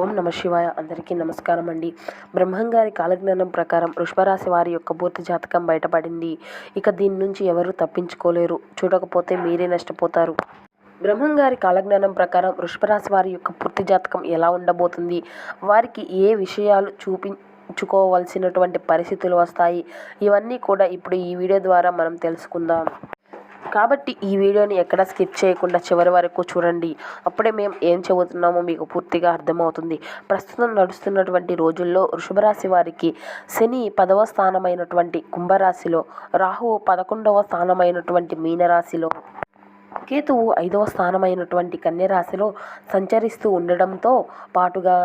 ఓం నమ శివాయ. అందరికీ నమస్కారం అండి. బ్రహ్మంగారి కాలజ్ఞానం ప్రకారం వృషభరాశి వారి యొక్క పూర్తి జాతకం బయటపడింది. ఇక దీని నుంచి ఎవరు తప్పించుకోలేరు. చూడకపోతే మీరే నష్టపోతారు. బ్రహ్మంగారి కాలజ్ఞానం ప్రకారం వృషభరాశి వారి యొక్క పూర్తి జాతకం ఎలా ఉండబోతుంది? వారికి ఏ విషయాలు చూపించుకోవాల్సినటువంటి పరిస్థితులు వస్తాయి? ఇవన్నీ కూడా ఇప్పుడు ఈ వీడియో ద్వారా మనం తెలుసుకుందాం. కాబట్టి ఈ వీడియోని ఎక్కడ స్కిప్ చేయకుండా చివరి వరకు చూడండి. అప్పుడే మేము ఏం చెబుతున్నామో మీకు పూర్తిగా అర్థమవుతుంది. ప్రస్తుతం నడుస్తున్నటువంటి రోజుల్లో వృషభరాశి వారికి శని పదవ స్థానమైనటువంటి కుంభరాశిలో రాహువు పదకొండవ స్థానమైనటువంటి మీనరాశిలో కేతువు ఐదవ స్థానమైనటువంటి కన్యరాశిలో సంచరిస్తూ ఉండడంతో పాటుగా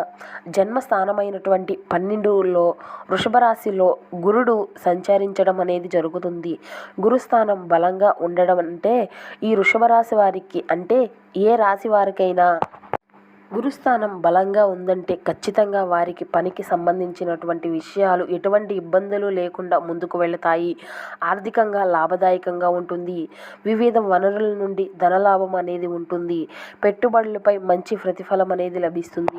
జన్మస్థానమైనటువంటి పన్నెండులో వృషభ రాశిలో గురుడు సంచరించడం అనేది జరుగుతుంది. గురుస్థానం బలంగా ఉండడం అంటే ఈ వృషభ రాశి వారికి అంటే ఏ రాశి వారికైనా గురుస్థానం బలంగా ఉందంటే ఖచ్చితంగా వారికి పనికి సంబంధించినటువంటి విషయాలు ఎటువంటి ఇబ్బందులు లేకుండా ముందుకు వెళతాయి. ఆర్థికంగా లాభదాయకంగా ఉంటుంది. వివిధ వనరుల నుండి ధనలాభం అనేది ఉంటుంది. పెట్టుబడులపై మంచి ప్రతిఫలం అనేది లభిస్తుంది.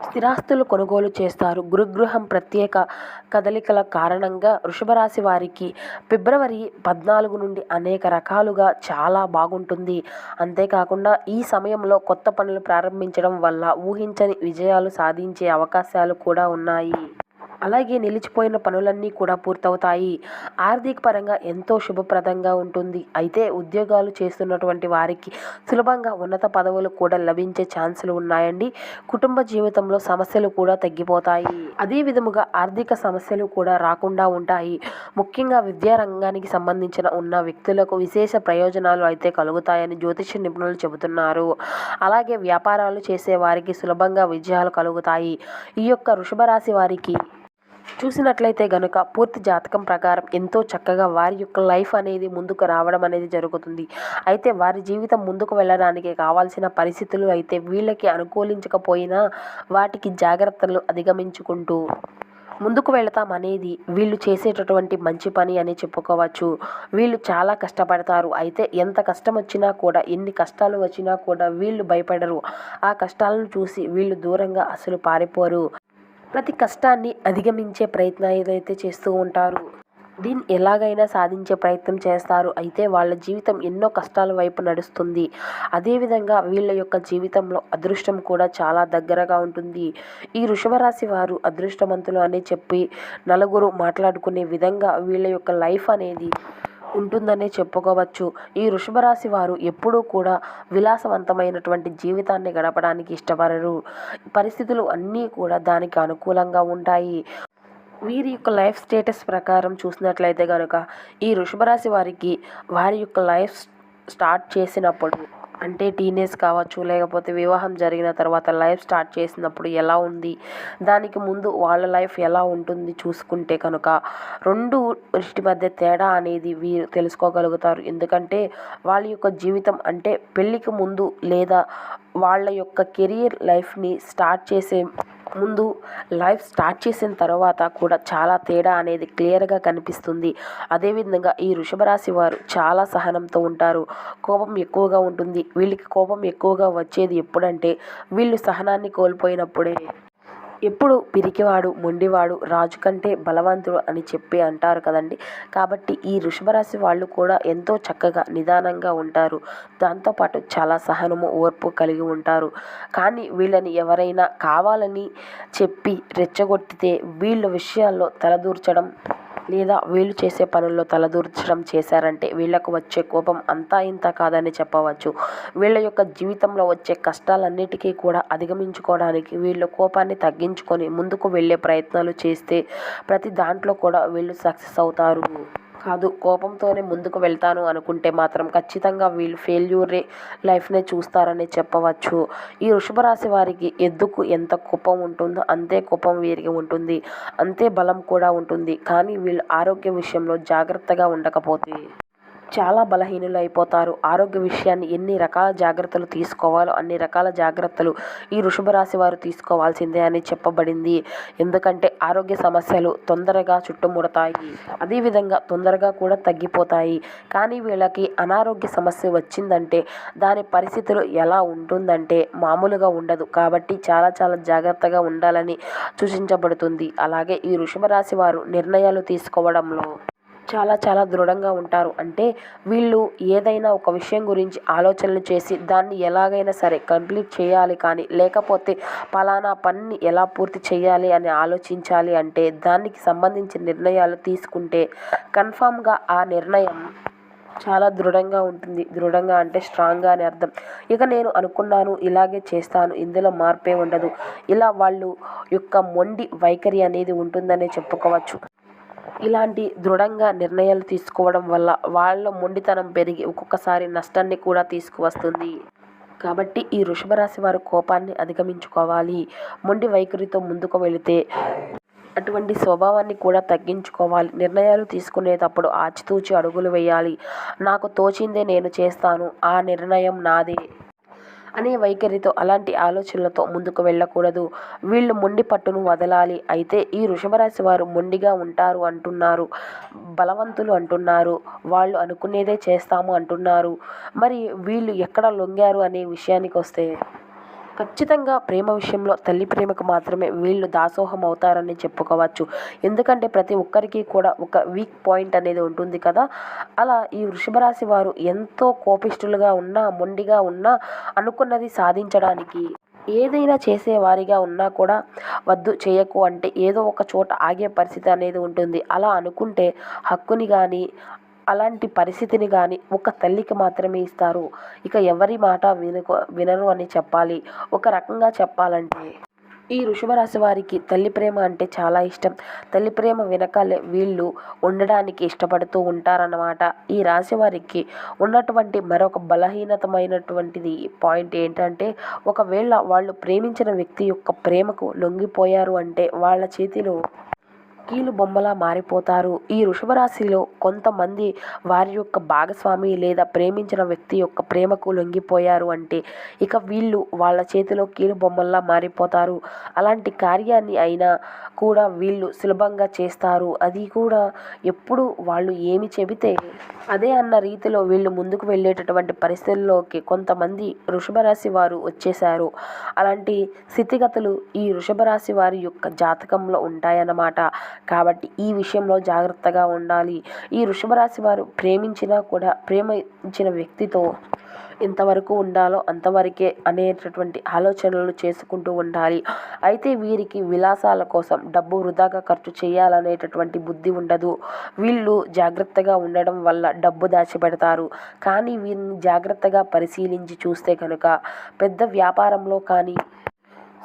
స్థిరాస్తులు కొనుగోలు చేస్తారు. గురుగృహం ప్రత్యేక కదలికల కారణంగా వృషభరాశి వారికి ఫిబ్రవరి పద్నాలుగు నుండి అనేక రకాలుగా చాలా బాగుంటుంది. అంతేకాకుండా ఈ సమయంలో కొత్త పనులు ప్రారంభించడం వల్ల ఊహించని విజయాలు సాధించే అవకాశాలు కూడా ఉన్నాయి. అలాగే నిలిచిపోయిన పనులన్నీ కూడా పూర్తవుతాయి. ఆర్థిక పరంగా ఎంతో శుభప్రదంగా ఉంటుంది. అయితే ఉద్యోగాలు చేస్తున్నటువంటి వారికి సులభంగా ఉన్నత పదవులు కూడా లభించే ఛాన్సులు ఉన్నాయండి. కుటుంబ జీవితంలో సమస్యలు కూడా తగ్గిపోతాయి. అదే విధముగా ఆర్థిక సమస్యలు కూడా రాకుండా ఉంటాయి. ముఖ్యంగా విద్యారంగానికి సంబంధించిన ఉన్న వ్యక్తులకు విశేష ప్రయోజనాలు అయితే కలుగుతాయని జ్యోతిష నిపుణులు చెబుతున్నారు. అలాగే వ్యాపారాలు చేసే వారికి సులభంగా విజయాలు కలుగుతాయి. ఈ యొక్క వృషభ రాశి వారికి చూసినట్లయితే గనుక పూర్తి జాతకం ప్రకారం ఎంతో చక్కగా వారి యొక్క లైఫ్ అనేది ముందుకు రావడం అనేది జరుగుతుంది. అయితే వారి జీవితం ముందుకు వెళ్ళడానికి కావాల్సిన పరిస్థితులు అయితే వీళ్ళకి అనుకూలించకపోయినా వాటికి జాగ్రత్తలు అధిగమించుకుంటూ ముందుకు వెళతాం అనేది వీళ్ళు చేసేటటువంటి మంచి పని అని చెప్పుకోవచ్చు. వీళ్ళు చాలా కష్టపడతారు. అయితే ఎంత కష్టం వచ్చినా కూడా ఎన్ని కష్టాలు వచ్చినా కూడా వీళ్ళు భయపడరు. ఆ కష్టాలను చూసి వీళ్ళు దూరంగా అసలు పారిపోరు. ప్రతి కష్టాన్ని అధిగమించే ప్రయత్నం ఏదైతే చేస్తూ ఉంటారు దీన్ని ఎలాగైనా సాధించే ప్రయత్నం చేస్తారు. అయితే వాళ్ళ జీవితం ఎన్నో కష్టాల వైపు నడుస్తుంది. అదేవిధంగా వీళ్ళ యొక్క జీవితంలో అదృష్టం కూడా చాలా దగ్గరగా ఉంటుంది. ఈ వృషభరాశి వారు అదృష్టవంతులు అని చెప్పి నలుగురు మాట్లాడుకునే విధంగా వీళ్ళ యొక్క లైఫ్ అనేది ఉంటుందనే చెప్పుకోవచ్చు. ఈ వృషభరాశి వారు ఎప్పుడూ కూడా విలాసవంతమైనటువంటి జీవితాన్ని గడపడానికి ఇష్టపడరు. పరిస్థితులు అన్నీ కూడా దానికి అనుకూలంగా ఉంటాయి. వీరి యొక్క లైఫ్ స్టేటస్ ప్రకారం చూసినట్లయితే కనుక ఈ వృషభరాశి వారికి వారి యొక్క లైఫ్ స్టార్ట్ చేసినప్పుడు అంటే టీనేజ్ కావచ్చు లేకపోతే వివాహం జరిగిన తర్వాత లైఫ్ స్టార్ట్ చేసినప్పుడు ఎలా ఉంది? దానికి ముందు వాళ్ళ లైఫ్ ఎలా ఉంటుంది చూసుకుంటే కనుక రెండు దృష్టి మధ్య తేడా అనేది వీరు తెలుసుకోగలుగుతారు. ఎందుకంటే వాళ్ళ యొక్క జీవితం అంటే పెళ్ళికి ముందు లేదా వాళ్ళ యొక్క కెరియర్ లైఫ్ని స్టార్ట్ చేసే ముందు లైఫ్ స్టార్ట్ చేసిన తర్వాత కూడా చాలా తేడా అనేది క్లియర్గా కనిపిస్తుంది. అదేవిధంగా ఈ వృషభరాశి వారు చాలా సహనంతో ఉంటారు. కోపం ఎక్కువగా ఉంటుంది. వీళ్ళకి కోపం ఎక్కువగా వచ్చేది ఎప్పుడంటే వీళ్ళు సహనాన్ని కోల్పోయినప్పుడే. ఎప్పుడు పిరికివాడు మొండివాడు రాజు కంటే బలవంతుడు అని చెప్పి అంటారు కదండి. కాబట్టి ఈ వృషభరాశి వాళ్ళు కూడా ఎంతో చక్కగా నిదానంగా ఉంటారు. దాంతోపాటు చాలా సహనము ఓర్పు కలిగి ఉంటారు. కానీ వీళ్ళని ఎవరైనా కావాలని చెప్పి రెచ్చగొట్టితే వీళ్ళ విషయాల్లో తలదూర్చడం లేదా వీళ్ళు చేసే పనుల్లో తలదూర్చడం చేశారంటే వీళ్ళకు వచ్చే కోపం అంతా ఇంత కాదని చెప్పవచ్చు. వీళ్ళ యొక్క జీవితంలో వచ్చే కష్టాలన్నిటికీ కూడా అధిగమించుకోవడానికి వీళ్ళు కోపాన్ని తగ్గించుకొని ముందుకు వెళ్ళే ప్రయత్నాలు చేస్తే ప్రతి దాంట్లో కూడా వీళ్ళు సక్సెస్ అవుతారు. కాదు. కోపంతోనే ముందుకు వెళ్తాను అనుకుంటే మాత్రం ఖచ్చితంగా వీళ్ళు ఫెయిల్యూరే లైఫ్నే చూస్తారని చెప్పవచ్చు. ఈ వృషభరాశి వారికి ఎద్దుకు ఎంత కోపం ఉంటుందో అంతే కోపం వీరికి ఉంటుంది. అంతే బలం కూడా ఉంటుంది. కానీ వీళ్ళు ఆరోగ్య విషయంలో జాగ్రత్తగా ఉండకపోతే చాలా బలహీనులు అయిపోతారు. ఆరోగ్య విషయాన్ని ఎన్ని రకాల జాగ్రత్తలు తీసుకోవాలో అన్ని రకాల జాగ్రత్తలు ఈ వృషభ రాశి వారు తీసుకోవాల్సిందే అని చెప్పబడింది. ఎందుకంటే ఆరోగ్య సమస్యలు తొందరగా చుట్టుముడతాయి. అదేవిధంగా తొందరగా కూడా తగ్గిపోతాయి. కానీ వీళ్ళకి అనారోగ్య సమస్య వచ్చిందంటే దాని పరిస్థితులు ఎలా ఉంటుందంటే మామూలుగా ఉండదు. కాబట్టి చాలా చాలా జాగ్రత్తగా ఉండాలని సూచించబడుతుంది. అలాగే ఈ వృషభ రాశి వారు నిర్ణయాలు తీసుకోవడంలో చాలా చాలా దృఢంగా ఉంటారు. అంటే వీళ్ళు ఏదైనా ఒక విషయం గురించి ఆలోచనలు చేసి దాన్ని ఎలాగైనా సరే కంప్లీట్ చేయాలి కానీ లేకపోతే పలానా పనిని ఎలా పూర్తి చేయాలి అని ఆలోచించాలి అంటే దానికి సంబంధించిన నిర్ణయాలు తీసుకుంటే కన్ఫామ్గా ఆ నిర్ణయం చాలా దృఢంగా ఉంటుంది. దృఢంగా అంటే స్ట్రాంగ్గా అని అర్థం. ఇక నేను అనుకున్నాను ఇలాగే చేస్తాను ఇందులో మార్పే ఉండదు. ఇలా వాళ్ళు యొక్క మొండి వైఖరి అనేది ఉంటుందనే చెప్పుకోవచ్చు. ఇలాంటి దృఢంగా నిర్ణయాలు తీసుకోవడం వల్ల వాళ్ళ మొండితనం పెరిగి ఒక్కొక్కసారి నష్టాన్ని కూడా తీసుకువస్తుంది. కాబట్టి ఈ వృషభ రాశి వారు కోపాన్ని అధిగమించుకోవాలి. మొండి వైఖరితో ముందుకు వెళితే అటువంటి స్వభావాన్ని కూడా తగ్గించుకోవాలి. నిర్ణయాలు తీసుకునేటప్పుడు ఆచితూచి అడుగులు వేయాలి. నాకు తోచిందే నేను చేస్తాను. ఆ నిర్ణయం నాదే. అనే వైఖరితో అలాంటి ఆలోచనలతో ముందుకు వెళ్ళకూడదు. వీళ్ళు మొండి పట్టును వదలాలి. అయితే ఈ వృషభరాశి వారు మొండిగా ఉంటారు అంటున్నారు. బలవంతులు అంటున్నారు. వాళ్ళు అనుకునేదే చేస్తాము అంటున్నారు. మరి వీళ్ళు ఎక్కడ లొంగారు అనే విషయానికి వస్తే ఖచ్చితంగా ప్రేమ విషయంలో తల్లి ప్రేమకు మాత్రమే వీళ్ళు దాసోహం అవుతారని చెప్పుకోవచ్చు. ఎందుకంటే ప్రతి ఒక్కరికి కూడా ఒక వీక్ పాయింట్ అనేది ఉంటుంది కదా. అలా ఈ వృషభరాశి వారు ఎంతో కోపిష్ఠులుగా ఉన్నా మొండిగా ఉన్నా అనుకున్నది సాధించడానికి ఏదైనా చేసేవారిగా ఉన్నా కూడా వద్దు చేయకు అంటే ఏదో ఒక చోట ఆగే పరిస్థితి అనేది ఉంటుంది. అలా అనుకుంటే హక్కుని కానీ అలాంటి పరిస్థితిని కానీ ఒక తల్లికి మాత్రమే ఇస్తారు. ఇక ఎవరి మాట వినుకో వినరు అని చెప్పాలి. ఒక రకంగా చెప్పాలంటే ఈ వృషభ రాశి వారికి తల్లి ప్రేమ అంటే చాలా ఇష్టం. తల్లి ప్రేమ వెనకాలే వీళ్ళు ఉండడానికి ఇష్టపడుతూ ఉంటారన్నమాట. ఈ రాశి వారికి ఉన్నటువంటి మరొక బలహీనతమైనటువంటిది పాయింట్ ఏంటంటే ఒకవేళ వాళ్ళు ప్రేమించిన వ్యక్తి యొక్క ప్రేమకు లొంగిపోయారు అంటే వాళ్ళ చేతిలో కీలు బొమ్మలా మారిపోతారు. ఈ వృషభ రాశిలో కొంతమంది వారి యొక్క భాగస్వామి లేదా ప్రేమించిన వ్యక్తి యొక్క ప్రేమకు లొంగిపోయారు అంటే ఇక వీళ్ళు వాళ్ళ చేతిలో కీలు బొమ్మల్లా మారిపోతారు. అలాంటి కార్యాన్ని అయినా కూడా వీళ్ళు సులభంగా చేస్తారు. అది కూడా ఎప్పుడు వాళ్ళు ఏమి చెబితే అదే అన్న రీతిలో వీళ్ళు ముందుకు వెళ్ళేటటువంటి పరిస్థితుల్లోకి కొంతమంది వృషభ రాశి వారు వచ్చేశారు. అలాంటి స్థితిగతులు ఈ వృషభ రాశి వారి యొక్క జాతకంలో ఉంటాయన్నమాట. కాబట్టి ఈ విషయంలో జాగ్రత్తగా ఉండాలి. ఈ వృషభరాశి వారు ప్రేమించినా కూడా ప్రేమించిన వ్యక్తితో ఎంతవరకు ఉండాలో అంతవరకే అనేటటువంటి ఆలోచనలు చేసుకుంటూ ఉండాలి. అయితే వీరికి విలాసాల కోసం డబ్బు వృధాగా ఖర్చు చేయాలనేటటువంటి బుద్ధి ఉండదు. వీళ్ళు జాగ్రత్తగా ఉండడం వల్ల డబ్బు దాచిపెడతారు. కానీ వీరిని జాగ్రత్తగా పరిశీలించి చూస్తే కనుక పెద్ద వ్యాపారంలో కానీ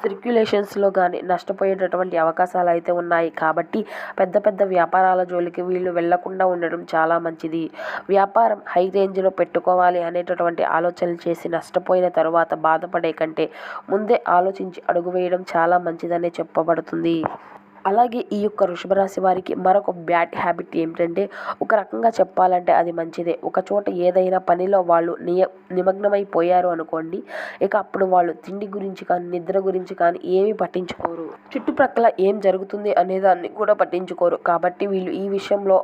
సర్క్యులేషన్స్లో కానీ నష్టపోయేటటువంటి అవకాశాలు అయితే ఉన్నాయి. కాబట్టి పెద్ద పెద్ద వ్యాపారాల జోలికి వీళ్ళు వెళ్ళకుండా ఉండడం చాలా మంచిది. వ్యాపారం హై రేంజ్లో పెట్టుకోవాలి అనేటటువంటి ఆలోచనలు చేసి నష్టపోయిన తరువాత బాధపడే కంటే ముందే ఆలోచించి అడుగు వేయడం చాలా మంచిదనే చెప్పబడుతుంది. అలాగే ఈ యొక్క వృషభరాశి వారికి మరొక బ్యాడ్ హ్యాబిట్ ఏమిటంటే ఒక రకంగా చెప్పాలంటే అది మంచిదే. ఒక చోట ఏదైనా పనిలో వాళ్ళు నియ నిమగ్నమైపోయారు అనుకోండి ఇక అప్పుడు వాళ్ళు తిండి గురించి కానీ నిద్ర గురించి కానీ ఏమీ పట్టించుకోరు. చుట్టుప్రక్కల ఏం జరుగుతుంది అనేదాన్ని కూడా పట్టించుకోరు. కాబట్టి వీళ్ళు ఈ విషయంలో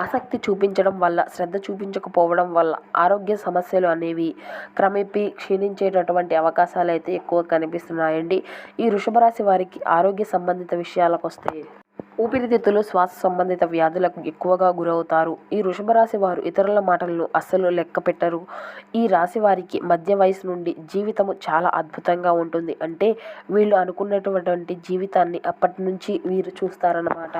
ఆసక్తి చూపించడం వల్ల శ్రద్ధ చూపించకపోవడం వల్ల ఆరోగ్య సమస్యలు అనేవి క్రమేపీ క్షీణించేటటువంటి అవకాశాలు అయితే ఎక్కువ కనిపిస్తున్నాయండి. ఈ వృషభరాశి వారికి ఆరోగ్య సంబంధిత విషయాలకు వస్తే ఊపిరితిత్తులు శ్వాస సంబంధిత వ్యాధులకు ఎక్కువగా గురవుతారు. ఈ వృషభరాశి వారు ఇతరుల మాటలను అస్సలు లెక్క పెట్టరు. ఈ రాశి వారికి మధ్య వయసు నుండి జీవితము చాలా అద్భుతంగా ఉంటుంది. అంటే వీళ్ళు అనుకున్నటువంటి జీవితాన్ని అప్పటి నుంచి వీరు చూస్తారన్నమాట.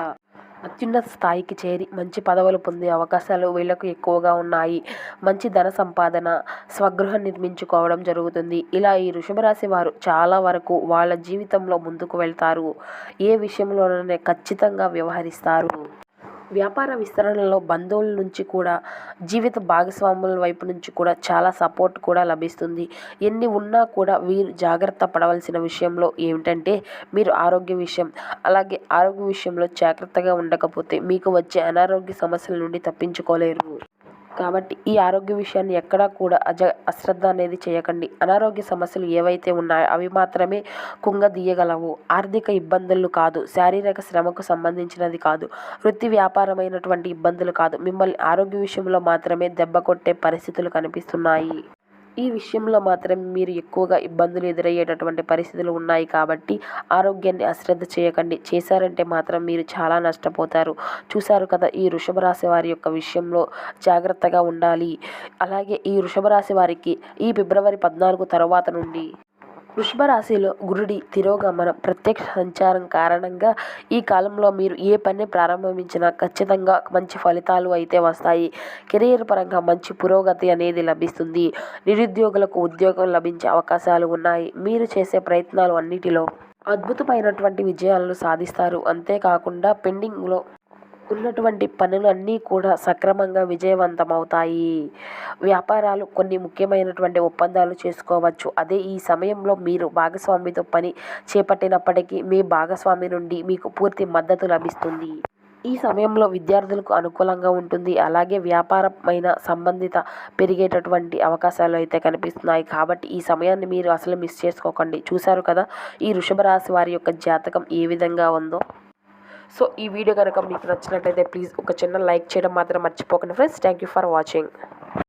అత్యున్నత స్థాయికి చేరి మంచి పదవులు పొందే అవకాశాలు వీళ్ళకు ఎక్కువగా ఉన్నాయి. మంచి ధన సంపాదన స్వగృహం నిర్మించుకోవడం జరుగుతుంది. ఇలా ఈ వృషభ రాశి వారు చాలా వరకు వాళ్ళ జీవితంలో ముందుకు వెళ్తారు. ఏ విషయంలోనైనా ఖచ్చితంగా వ్యవహరిస్తారు. వ్యాపార విస్తరణలో బంధువుల నుంచి కూడా జీవిత భాగస్వాముల వైపు నుంచి కూడా చాలా సపోర్ట్ కూడా లభిస్తుంది. ఎన్ని ఉన్నా కూడా వీరు జాగ్రత్త పడవలసిన విషయంలో ఏమిటంటే మీరు ఆరోగ్య విషయం అలాగే ఆరోగ్య విషయంలో జాగ్రత్తగా ఉండకపోతే మీకు వచ్చే అనారోగ్య సమస్యల నుండి తప్పించుకోలేరు. కాబట్టి ఈ ఆరోగ్య విషయాన్ని ఎక్కడా కూడా అజ అశ్రద్ధ అనేది చేయకండి. అనారోగ్య సమస్యలు ఏవైతే ఉన్నాయో అవి మాత్రమే కుంగదీయగలవు ఆర్థిక ఇబ్బందులు కాదు. శారీరక శ్రమకు సంబంధించినది కాదు. వృత్తి వ్యాపారమైనటువంటి ఇబ్బందులు కాదు. మిమ్మల్ని ఆరోగ్య విషయంలో మాత్రమే దెబ్బ కొట్టే పరిస్థితులు కనిపిస్తున్నాయి. ఈ విషయంలో మాత్రం మీరు ఎక్కువగా ఇబ్బందులు ఎదురయ్యేటటువంటి పరిస్థితులు ఉన్నాయి కాబట్టి ఆరోగ్యాన్ని అశ్రద్ధ చేయకండి. చేశారంటే మాత్రం మీరు చాలా నష్టపోతారు. చూశారు కదా ఈ వృషభ రాశి వారి యొక్క విషయంలో జాగ్రత్తగా ఉండాలి. అలాగే ఈ వృషభ రాశి వారికి ఈ ఫిబ్రవరి పద్నాలుగు తర్వాత నుండి వృషభ రాశిలో గురుడి తిరోగమనం ప్రత్యక్ష సంచారం కారణంగా ఈ కాలంలో మీరు ఏ పని ప్రారంభించినా ఖచ్చితంగా మంచి ఫలితాలు అయితే వస్తాయి. కెరీర్ పరంగా మంచి పురోగతి అనేది లభిస్తుంది. నిరుద్యోగులకు ఉద్యోగం లభించే అవకాశాలు ఉన్నాయి. మీరు చేసే ప్రయత్నాలు అన్నిటిలో అద్భుతమైనటువంటి విజయాలను సాధిస్తారు. అంతేకాకుండా పెండింగ్లో ఉన్నటువంటి పనులన్నీ కూడా సక్రమంగా విజయవంతమవుతాయి. వ్యాపారాలు కొన్ని ముఖ్యమైనటువంటి ఒప్పందాలు చేసుకోవచ్చు. అదే ఈ సమయంలో మీరు భాగస్వామితో పని చేపట్టినప్పటికీ మీ భాగస్వామి నుండి మీకు పూర్తి మద్దతు లభిస్తుంది. ఈ సమయంలో విద్యార్థులకు అనుకూలంగా ఉంటుంది. అలాగే వ్యాపారమైన సంబంధిత పెరిగేటటువంటి అవకాశాలు అయితే కనిపిస్తున్నాయి. కాబట్టి ఈ సమయాన్ని మీరు అసలు మిస్ చేసుకోకండి. చూశారు కదా ఈ వృషభ రాశి వారి యొక్క జాతకం ఏ విధంగా ఉందో? సో ఈ వీడియో కనుక మీకు నచ్చినట్లయితే ప్లీజ్ ఒక చిన్న లైక్ చేయడం మాత్రం మర్చిపోకండి friends. Thank you for watching